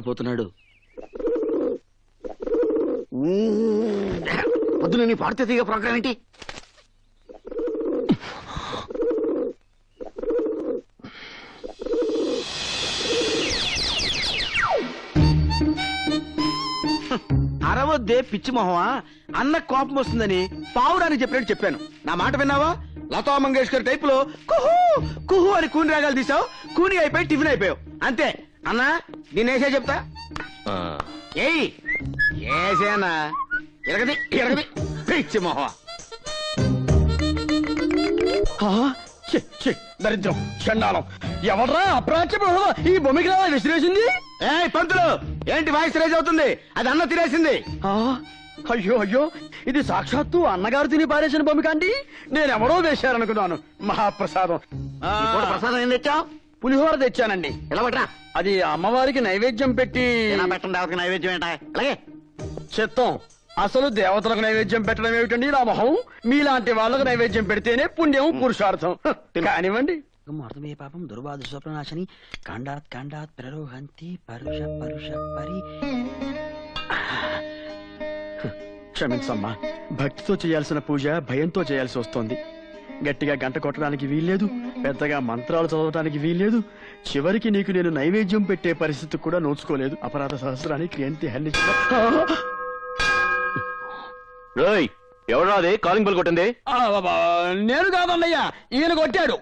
నిద్రపోతున్నాడు. పొద్దున నీ పాడితే తీగ ప్రోగ్రామ్ ఏంటి? అరవద్దే పిచ్చి మొహమా? అన్న కోపం వస్తుందని పావురానికి చెప్పినట్టు చెప్పాను. నా మాట విన్నావా? లతా మంగేష్కర్ టైప్లో కుహు కుహు అని కూని రాగాలు తీసావు కూని అయిపోయి టిఫిన్ అయిపోయావు. అంతే. అన్నా నేను వేసే చెప్తా. ఏయ్ ఏసేనా ఎరగది ఎరగది. పిచ్చి ఛీ, దరిద్రం చండాలం ఎవడ్రా అప్రాచ్య ఈ భూమికి విసిరేసింది? ఏయ్ పంతులు ఏంటి వాయిస్ రైజ్ అవుతుంది? అది అన్న తినేసింది. ఆ, అయ్యో అయ్యో ఇది సాక్షాత్తు అన్నగారు తిని పారేసిన బొమ్మిక అండి? నేనెవరో వేశారనుకున్నాను. మహాప్రసాదం. ప్రసాదం ఏం తెచ్చావు? పులిహోర తెచ్చానండి. ఎలా పట్రా? అది అమ్మవారికి నైవేద్యం పెట్టి పెట్టండి దేవతకి నైవేద్యం ఏంటా? అలాగే. చిత్తం అసలు దేవతలకు నైవేద్యం పెట్టడం ఏమిటండి? నా మొహం మీలాంటి వాళ్ళకు నైవేద్యం పెడితేనే పుణ్యం పురుషార్థం. కానివ్వండి. అర్థమే పాపం దుర్బాధ స్వప్ననాశని. కాండాత్ కాండాత్ ప్రరోహంతి పరుష పరుష పరి. క్షమించమ్మా. భక్తితో చేయాల్సిన పూజ భయంతో చేయాల్సి వస్తోంది. గట్టిగా గంట కొట్టడానికి వీల్లేదు పెద్దగా మంత్రాలు చదవడానికి వీల్లేదు. చివరికి నీకు నేను నైవేద్యం పెట్టే పరిస్థితి కూడా నోచుకోలేదు. అపరాధ సహస్రానికి క్రియంతి హరించిన రోయ్ ఎవరా అది? కాలింగ్ బెల్ కొట్టింది? నేను కాదన్నయ్యా ఈయన కొట్టాడు.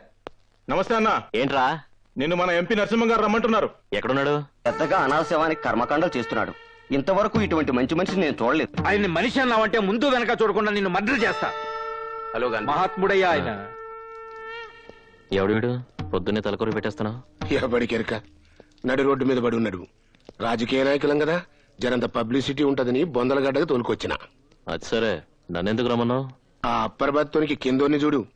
నమస్తే అన్న. ఏంట్రా? నిన్ను మన ఎంపీ నరసింహ గారు రమ్మంటున్నారు. ఎక్కడున్నాడు? పెద్దగా అనావశ్యమానికి కర్మకాండలు చేస్తున్నాడు. ఇంతవరకు ఇటువంటి మంచి మనిషిని నేను చూడలేదు. ఆయన మనిషి అన్నావంటే ముందు వెనక చూడకుండా నిన్ను మర్డర్ చేస్తా. హలో మహాత్ముడయ్యా ఆయన. ఎవడు వీడు? పొద్దున్నే తలకొరి పెట్టేస్తున్నావు ఎవడికెరక నడి రోడ్డు మీద పడి ఉన్నాడు. రాజకీయ నాయకులం కదా. జరంత పబ్లిసిటీ ఉంటదని బొందలగడ్డకు తోలుకొచ్చిన. అది సరే. నన్నెందుకు రమ్మన్నావు? ఆ అప్పర్ బత్తోనికి కిందోని చూడు.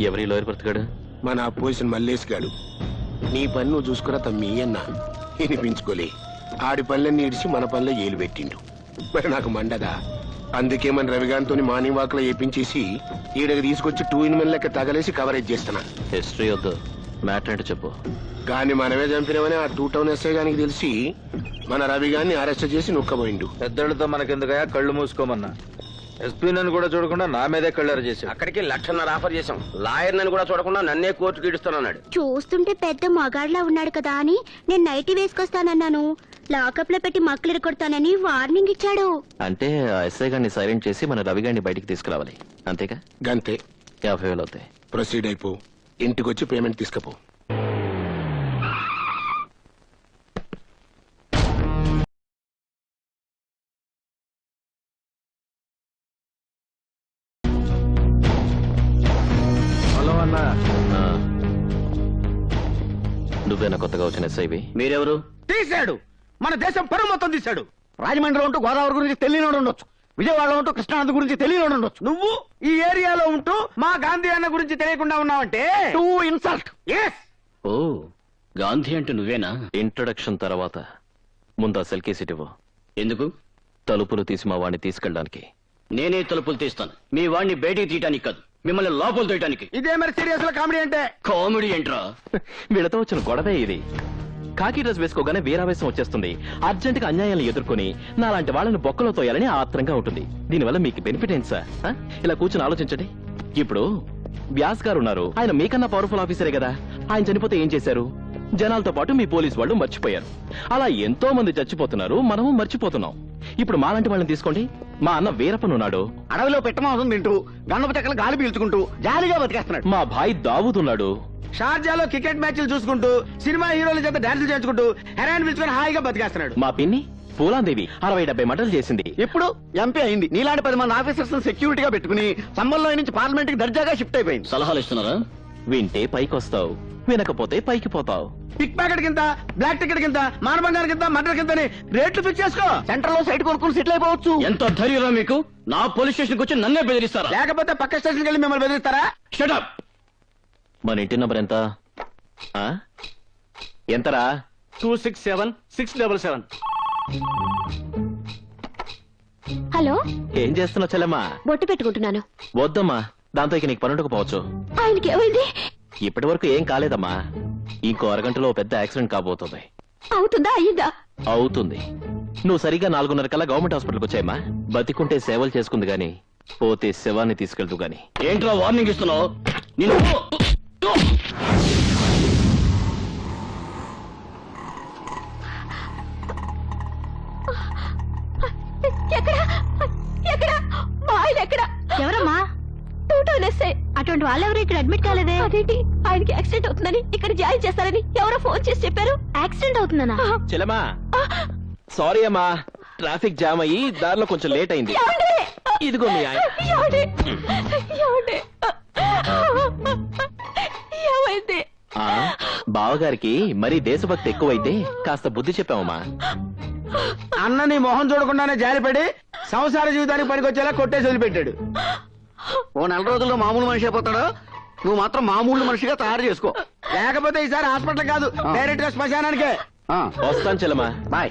ఎవరి లోయర్ బ్రతికాడు? మన అపోజిషన్ మల్లేష్ గాడు. నీ పని నువ్వు చూసుకురా తమ్మి అన్న. వినిపించుకోలే. ఆడి పనులన్నీ ఇడిచి మన పనిలో ఏలు పెట్టిండు. మరి నాకు మండదా? అందుకే మన రవిగాంతో మార్నింగ్ వాక్లో వేపించేసి ఈడకి తీసుకొచ్చి టూ ఇన్ వన్ లెక్క తగలేసి కవరేజ్ చేస్తున్నా. హిస్టరీ వద్దు. మ్యాటర్ ఏంటో చెప్పు. గాని మనమే చంపినవని ఆ టూ టౌన్ ఎస్ఐ గానికి తెలిసి మన రవి గారిని అరెస్ట్ చేసి నొక్కబోయిండు పెద్దలతో మనకెందుకయా కళ్ళు మూసుకోమన్నా? ఎస్పీ నన్ను కూడా చూడకుండా నా మీదే కళ్ళారు చేశాడు అక్కడికి లక్షన్నర ఆఫర్ చేశాం. లాయర్ నన్ను కూడా చూడకుండా నన్నే కోర్టుకి ఇడుస్తానన్నాడు చూస్తుంటే పెద్ద మగాడ్లా ఉన్నాడు కదా అని నేను నైటీ వేసుకొస్తానన్నాను. లాకప్లో పెట్టి మక్కలు కొడతానని వార్నింగ్ ఇచ్చాడు. అంటే ఆ ఎస్ఐ గారిని సైలెంట్ చేసి మన రవి గారిని బయటికి తీసుకురావాలి. అంతేగా? గంతే. యాభై వేలు అవుతాయి. ప్రొసీడ్ అయిపో. ఇంటికొచ్చి పేమెంట్ తీసుకపో. హలో అన్నా. ఆ. నువ్వేనా కొత్తగా వచ్చిన ఎస్ఐవి? మీరెవరు? తీశాడు. మన దేశం పరువు మొత్తం తీశాడు. రాజమండ్రిలో ఉంటూ గోదావరి గురించి తెలియనోడు ఉండొచ్చు. విజయవాడలో ఉంటూ కృష్ణానది గురించి తెలియనోడు ఉండొచ్చు. నువ్వు? ఈ ఏరియాలో ఉంటూ మా గాంధీ అన్న గురించి తెలియకుండా ఉన్నావంటే? To insult S O Gandhi అంటే నువ్వేనా? ఇంట్రొడక్షన్ తర్వాత. ముందు ఆ సీట్ ఇవ్వు. ఎందుకు? తలుపులు తీసి మా వాడిని తీసుకెళ్ళడానికి. నేనే తలుపులు తీస్తాను. మీ వాడిని బయటికి తీయటానికి కాదు. మిమ్మల్ని లోపల తీయటానికి. ఇదే మరి సీరియస్లో కామెడీ అంటే? కామెడీ ఏంట్రా? వీళ్ళతో వచ్చిన గొడవే ఇది. కాకి డ్రెస్ వేసుకోగానే వీరావేశం వచ్చేస్తుంది. అర్జెంట్గా అన్యాయాలను ఎదుర్కొని నాలాంటి వాళ్ళని బొక్కలో తోయాలని ఆత్రంగా ఉంటుంది. దీనివల్ల మీకు బెనిఫిట్ ఏంటి సార్? ఇలా కూర్చొని ఆలోచించండి. ఇప్పుడు వ్యాస్ గారు ఉన్నారు. ఆయన మీకన్నా పవర్ఫుల్ ఆఫీసరే కదా. ఆయన చనిపోతే ఏం చేశారు? జనాలతో పాటు మీ పోలీస్ వాళ్ళు మర్చిపోయారు. అలా ఎంతో మంది చచ్చిపోతున్నారు. మనము మర్చిపోతున్నాం. ఇప్పుడు మాలాంటి వాళ్ళని తీసుకోండి. మా అన్న వీరప్పన్ ఉన్నాడు. అడవిలో పెట్టమాంసం తింటూ గన్నప చెక్కలు గాలి పీల్చుకుంటూ జాలీగా బతికేస్తున్నాడు. మా భాయ్ దావూద్ ఉన్నాడు షార్జాలో క్రికెట్ మ్యాచ్లు చూసుకుంటూ సినిమా హీరోల చేత డాన్సులు చేయించుకుంటూ హెరాయిన్ పిలుచుకొని హాయిగా బతికేస్తున్నాడు. మా పిన్ని పూలాందేవి అరవై డెబ్బై మటలు చేసింది. ఇప్పుడు ఎంపీ అయింది. నీలాంటి పది మంది ఆఫీసర్స్ సెక్యూరిటీగా పెట్టుకుని సంబంధంలో నుంచి పార్లమెంట్కి దర్జాగా షిఫ్ట్ అయిపోయింది. సలహాలు ఇస్తున్నారా? వింటే పైకొస్తావు వినకపోతే పైకి పోతావు. పిక్ ప్యాకెట్ కింద బ్లాక్ టికెట్ కింద మానభంగానికి కింద మర్డర్ కింద రేట్లు ఫిక్స్ చేసుకో. సెంటర్లో సైట్ కొనుక్కుని సెటిల్ అయిపోవచ్చు. ఎంత ధైర్యం మీకు? నా పోలీస్ స్టేషన్కి వచ్చి నన్నే బెదిరిస్తారా? లేకపోతే పక్క స్టేషన్కి వెళ్ళి మిమ్మల్ని బెదిరిస్తారా? షటప్ మన ఇంటి నంబర్ ఎంత? ఆ? ఎంతరా? Two six seven six double seven hello? ఏం చేస్తున్నావు చెల్లమ్మా? బొట్టు పెట్టుకుంటున్నాను. వద్దమ్మా దాంతో ఇక నీకు పనుండకపోవచ్చు ఆయనకి ఏమైంది? ఇప్పటి వరకు ఏం కాలేదమ్మా. ఇంకో అరగంటలో ఓ పెద్ద యాక్సిడెంట్ కాబోతుంది. అవుతుందా? అయ్యిందా? అవుతుంది. నువ్వు సరిగా నాలుగున్నర కల్లా గవర్నమెంట్ హాస్పిటల్కి వచ్చాయమ్మా? బతికుంటే సేవలు చేసుకుంది గాని పోతే శవాన్ని తీసుకెళ్తూ గాని. ఏంట్రా వార్నింగ్ ఇస్తున్నావు? వాళ్ళెవరు ఇక్కడ అడ్మిట్ కాలేదే? అదేంటి? ఆయనకి యాక్సిడెంట్ అవుతుందని ఇక్కడ జాయిన్ చేస్తారని ఎవరో ఫోన్ చేసి చెప్పారు. యాక్సిడెంట్ అవుతుందనా? చెలమా? సారీ అమ్మా ట్రాఫిక్ జామ్ అయ్యి దారిలో కొంచెం లేట్ అయింది. ఇదిగో మీ ఆయన. ఏమైంది? ఆ, బావగారికి మరీ దేశభక్తి ఎక్కువైతే కాస్త బుద్ధి చెప్పావమ్మా. అన్న నీ మొహం చూడకుండానే జారిపడి సంసార జీవితానికి పనికొచ్చేలా కొట్టేసి వదిలిపెట్టాడు. ఓ నెల రోజుల్లో మామూలు మనిషి అయిపోతాడు? నువ్వు మాత్రం మామూలు మనిషిగా తయారు చేసుకో. లేకపోతే ఈసారి హాస్పిటల్ కాదు డైరెక్ట్గా శ్మశానానికే. వస్తాను చెలమా బాయ్.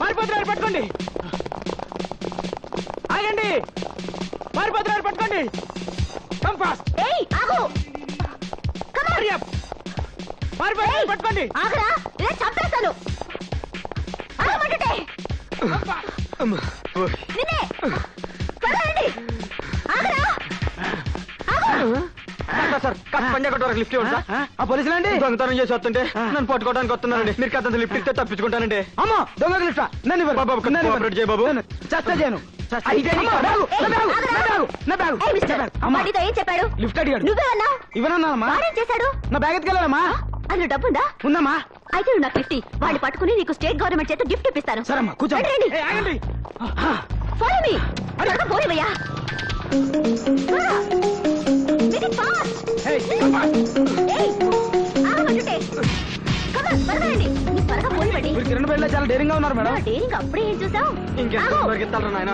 కంపాస్ పారిపోతున్నారు పట్టుకోండి. ఆగండి. పారిపోతున్నారు పట్టుకోండి. కంపాస్ ఏయ్ ఆగు. Hurry up. పారిపోతున్నారు పట్టుకోండి. ఆగరా. ఇలా చంపేస్తాను. ఆగమంటుంటే నిన్నే. త్వరగా రండి. సార్ పంజాగట్ వరకు లిఫ్ట్ ఇవ్వండి సార్. ఆ పోలీసులు అండి? దొంగతనం చేసి వస్తుంటే నన్ను పట్టుకోవడానికి వస్తున్నానండి మీరు కథ లిఫ్ట్ ఇస్తే తప్పించుకుంటానండి. అమ్మో దొంగ లిఫ్ట్? నన్ను. బాబు, చేయి బాబు. చస్తా చేయను. లిఫ్ట్ అడిగాడు. నువ్వే అన్నావు ఇవ్వనన్నానమ్మా. చేశాడు? నా బ్యాగ్ ఎత్తుకెళ్ళాలమ్మా. అందులో డబ్బుందా ఉందమ్మా. అయితే నాకు ఫిఫ్టీ పట్టుకుని నీకు స్టేట్ గవర్నమెంట్ చేత గిఫ్ట్ ఇప్పిస్తాను. సరమ్మా కూర్చో రండి, రండి. ఏయ్, ఆగండి. ఫాలో మీ త్వరగా మీరు కిరణ్ బయటలో చాలా డేరింగ్గా ఉన్నారు మేడం. డేరింగ్ అప్పుడే ఏం చూసావు? ఇంకెంత పరిగెత్తాలరా నాయన.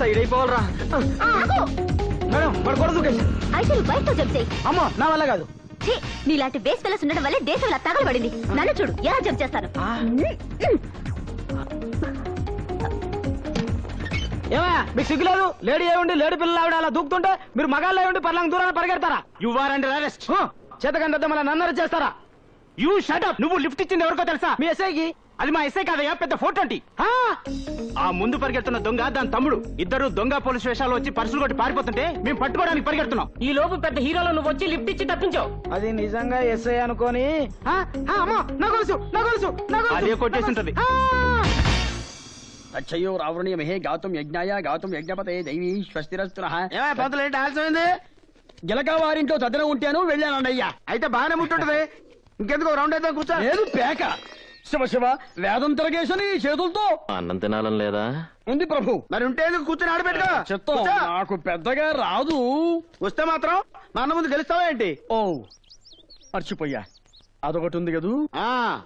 సైడ్ అయిపోవాలరా. మేడం అయితే నువ్వు బయటతో చెప్తే అమ్మో నా వల్ల కాదు. ఛీ, నీలాంటి బేస్ పిల్లస్ ఉండడం వల్లే దేశం ఇలా తగలబడింది. నన్ను చూడు ఎలా జంప్ చేస్తాను. ఏమయ్యా మీకు సిగ్గు లేదు లేడీ అయి ఉండి లేడీ పిల్లలు ఆవిడ అలా దూకుతుంటే మీరు మగాళ్ళు అయి ఉండి పర్లాంగ దూరాన్ని పరిగెడతారా? యు ఆర్ అండర్ అరెస్ట్ చేతకంటే మళ్ళీ నన్ను arrest చేస్తారా? యూ షటప్ నువ్వు లిఫ్ట్ ఇచ్చింది ఎవరికో తెలుసా? మీ ఎస్ఐకి? అది మా ఎస్ఐ కాదయ్యా పెద్ద ఫోటో ఆ ముందు పరిగెడుతున్న దొంగ దాని తమ్ముడు ఇద్దరు దొంగ పోలీస్ వేషాలు వచ్చి పర్సులు కొట్టి పారిపోతుంటే మేము పట్టుకోవడానికి పరిగెడుతున్నాం. ఈ లోపు పెద్ద హీరోలో నువ్వు వచ్చి లిఫ్ట్ ఇచ్చి తప్పించావు. అది నిజంగా ఎస్ఐ అనుకోని? నా గొలుసు నా గొలుసు అదే కొట్టేసి ఉంటది. అచ్చయ్యో రావణీయమహే గాతుం యజ్ఞాయ గాతుం యజ్ఞపతే దైవీ స్వస్తిరస్తున. ఏమయ్య పంతులు ఏంటి ఆలస్యమైంది గిలక వారింట్లో ఉంటాను వెళ్ళానయ్యా అయితే బాగానే ముట్టుంటది. ఇంకెందుకు రౌండ్ అయితే కూర్చో. లేదు పేక. శివ శివ వేదం తిరగేసని చేతులతో. అన్నం తినాలని లేదా? ఉంది ప్రభు. మరి ఉంటే ఎందుకు కూర్చొని ఆడబెట్టుకో? చెత్తం కూర్చో. నాకు పెద్దగా రాదు. వస్తే మాత్రం మా అన్న ముందు గెలుస్తావా ఏంటి? ఓ మర్చిపోయా. అదొకటి ఉంది కదూ? ఆ,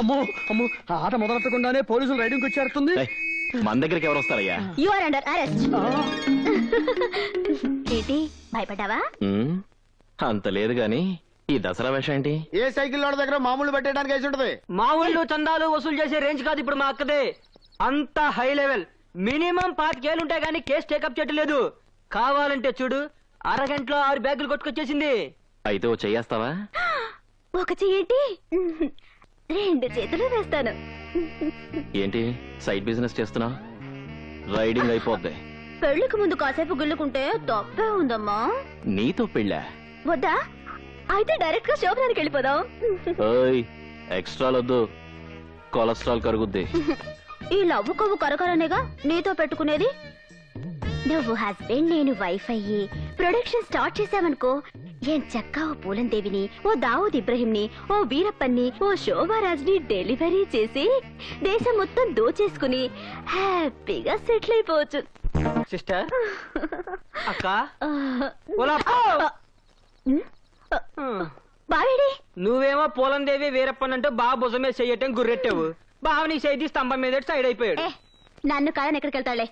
అమ్మో అమ్మో ఆట మొదలెట్టకుండానే పోలీసులు రైడింగ్ వచ్చేస్తుంది మన దగ్గరికి ఎవరు వస్తారయ్యా? యు ఆర్ అండర్ అరెస్ట్ ఏంటి భయపడ్డావా? అంత లేదు గాని ఈ దసరా వేషం ఏంటి? ఏ సైకిల్ వాడి దగ్గర మామూలు పెట్టడానికి వేసి ఉంటది? మా ఊళ్ళో చందాలు వసూలు చేసే రేంజ్ కాదు ఇప్పుడు మా అక్కదే. అంత హై లెవెల్. మినిమం పాతికేళ్ళు ఉంటాయి కానీ కేసు టేకప్ చేయట్లేదు కావాలంటే చూడు అరగంటలో ఆరు బ్యాగులు కొట్టుకొచ్చేసింది. అయితే ఓ చెయ్యేస్తావా? ఒక చెయ్యేంటి రెండు చేతులు వేస్తాను. ఏంటి? సైడ్ బిజినెస్ చేస్తున్నావు? రైడింగ్ అయిపోద్ది. పెళ్ళికి ముందు కాసేపు గుల్లుకుంటే తప్పే ఉందమ్మా. నీతో పెళ్ళా? వద్దా? అయితే డైరెక్ట్గా శోభనానికి వెళ్ళిపోదాం. ఓయ్ ఎక్స్ట్రాలొద్దు. కొలెస్ట్రాల్ కరుగుద్ది. ఈ లవ్వు కొవ్వు కరకరనేగా నీతో పెట్టుకునేది? నువ్వు హస్బెండ్ నేను వైఫ్. అయ్యి ప్రొడక్షన్ స్టార్ట్ ఏం చక్కా ఓ పూలందేవిని ఓ దావుద్ ఇబ్రహీంని ఓ వీరప్పన్ని ఓ శోభారాజ్ని డెలివరీ చేసి దేశం మొత్తం దోచేసుకుని హ్యాపీగా సెటిల్ అయిపోవచ్చు. సిస్టర్ అక్క బావేడి? నువ్వేమో పోలందేవి వీరప్పనంటూ బాగా భుజం మీద చెయ్యటం గుర్రెట్టావు. బావ నీ చేయి స్తంభం మీద సైడ్ అయిపోయాడు. నన్ను కాదని ఎక్కడికి వెళ్తాడులే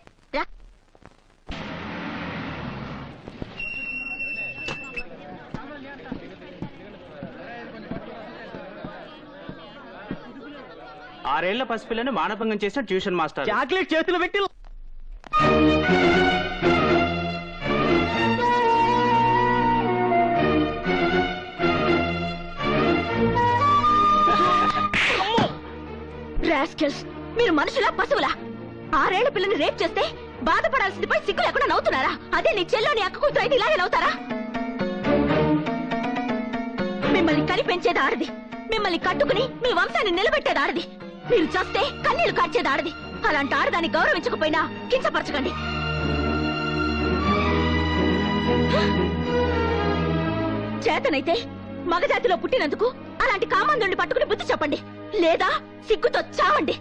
ఆరేళ్ళ పసిపిల్లని మానభంగం చేసిన ట్యూషన్ మాస్టర్. చాక్లెట్ చేతులు పెట్టి రాస్కెల్స్ మీరు మనుషులా పశువులా? ఆరేళ్ళ పిల్లని రేప్ చేస్తే బాధపడాల్సింది పోయి సిగ్గు లేకుండా నవ్వుతున్నారా? అదే నీ చెల్లోని అక్క కూతురు అయితే ఇలాగే నవ్వుతారా? మిమ్మల్ని కనిపెంచేది ఆడది. మిమ్మల్ని కట్టుకుని మీ వంశాన్ని నిలబెట్టేది ఆడది. మీరు చస్తే కన్నీళ్ళు కార్చేది ఆడది. అలాంటి ఆడదాన్ని గౌరవించకపోయినా కించపరచకండి. చేతనైతే మగజాతిలో పుట్టినందుకు అలాంటి కామందుండి పట్టుకుని బుద్ధి చెప్పండి. లేదా సిగ్గుతో చావండి.